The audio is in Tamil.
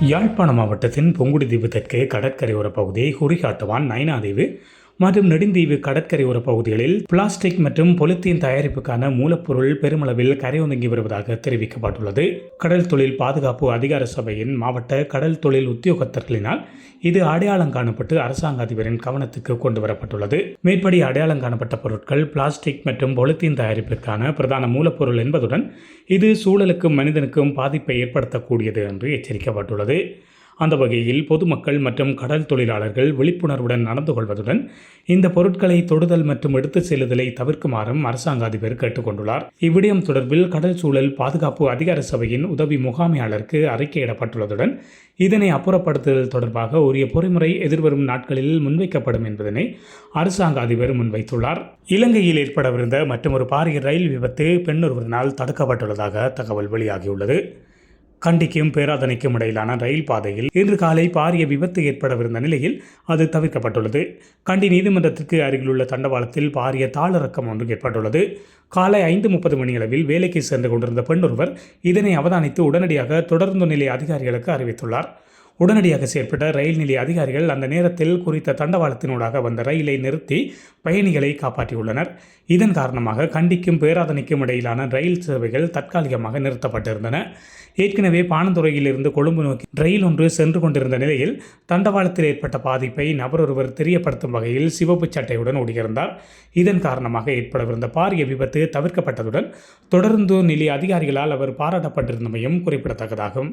யாழ்ப்பாண மாவட்டத்தின் பொங்குடிதீவு தெற்கே கடற்கரையோர பகுதி குறிகாட்டுவான் நைனாதீவு. மற்றும் நெடுந்தீவு கடற்கரையோர பகுதிகளில் பிளாஸ்டிக் மற்றும் பொலித்தீன் தயாரிப்புக்கான மூலப்பொருள் பெருமளவில் கரையொதுங்கி வருவதாக தெரிவிக்கப்பட்டுள்ளது. கடல் தொழில் பாதுகாப்பு அதிகார சபையின் மாவட்ட கடல் தொழில் உத்தியோகத்தர்களினால் இது அடையாளம் காணப்பட்டு அரசாங்க அதிபரின் கவனத்துக்கு கொண்டு வரப்பட்டுள்ளது. மேற்படி அடையாளம் காணப்பட்ட பொருட்கள் பிளாஸ்டிக் மற்றும் பொலித்தீன் தயாரிப்பிற்கான பிரதான மூலப்பொருள் என்பதுடன் இது சூழலுக்கும் மனிதனுக்கும் பாதிப்பை ஏற்படுத்தக்கூடியது என்று எச்சரிக்கப்பட்டுள்ளது. அந்த வகையில் பொதுமக்கள் மற்றும் கடல் தொழிலாளர்கள் விழிப்புணர்வுடன் நடந்து கொள்வதுடன் இந்த பொருட்களை தொடுதல் மற்றும் எடுத்துச் செல்லுதலை தவிர்க்குமாறும் அரசாங்க அதிபர் கேட்டுக்கொண்டுள்ளார் இவ்விடயம் தொடர்பில் கடல் சூழல் பாதுகாப்பு அதிகார சபையின் உதவி முகாமையாளருக்கு அறிக்கையிடப்பட்டுள்ளதுடன் இதனை அப்புறப்படுத்துதல் தொடர்பாக உரிய பொறிமுறை எதிர்வரும் நாட்களில் முன்வைக்கப்படும் என்பதனை அரசாங்க அதிபர் முன்வைத்துள்ளார். இலங்கையில் ஏற்படவிருந்த மற்றொரு பாரிய ரயில் விபத்து பெண்ணொருவரினால் தடுக்கப்பட்டுள்ளதாக தகவல் வெளியாகியுள்ளது. கண்டிக்கும் பேராதனைக்கும் இடையிலான ரயில் பாதையில் இன்று காலை பாரிய விபத்து ஏற்படவிருந்த நிலையில் அது தவிர்க்கப்பட்டுள்ளது. கண்டி நீதிமன்றத்திற்கு அருகிலுள்ள தண்டவாளத்தில் பாரிய தாளரக்கம் ஒன்று ஏற்பட்டுள்ளது. காலை ஐந்து முப்பது மணியளவில் வேலைக்கு சென்று கொண்டிருந்த பெண் ஒருவர் இதனை அவதானித்து உடனடியாக தொடர்ந்து நிலை அதிகாரிகளுக்கு அறிவித்துள்ளார். உடனடியாக செயற்பட்ட ரயில் நிலைய அதிகாரிகள் அந்த நேரத்தில் குறித்த தண்டவாளத்தினூடாக வந்த ரயிலை நிறுத்தி பயணிகளை காப்பாற்றியுள்ளனர். இதன் காரணமாக கண்டிக்கும் பேராதனைக்கும் இடையிலான ரயில் சேவைகள் தற்காலிகமாக நிறுத்தப்பட்டிருந்தன. ஏற்கனவே பானந்துறையிலிருந்து கொழும்பு நோக்கி ரயில் ஒன்று சென்று கொண்டிருந்த நிலையில் தண்டவாளத்தில் ஏற்பட்ட பாதிப்பை நபர் ஒருவர் தெரியப்படுத்தும் வகையில் சிவப்பு சட்டையுடன் ஓடியிருந்தார். இதன் காரணமாக ஏற்படவிருந்த பாரிய விபத்து தவிர்க்கப்பட்டதுடன் தொடர்ந்து நிலைய அதிகாரிகளால் அவர் பாராட்டப்பட்டிருந்தமையும் குறிப்பிடத்தக்கதாகும்.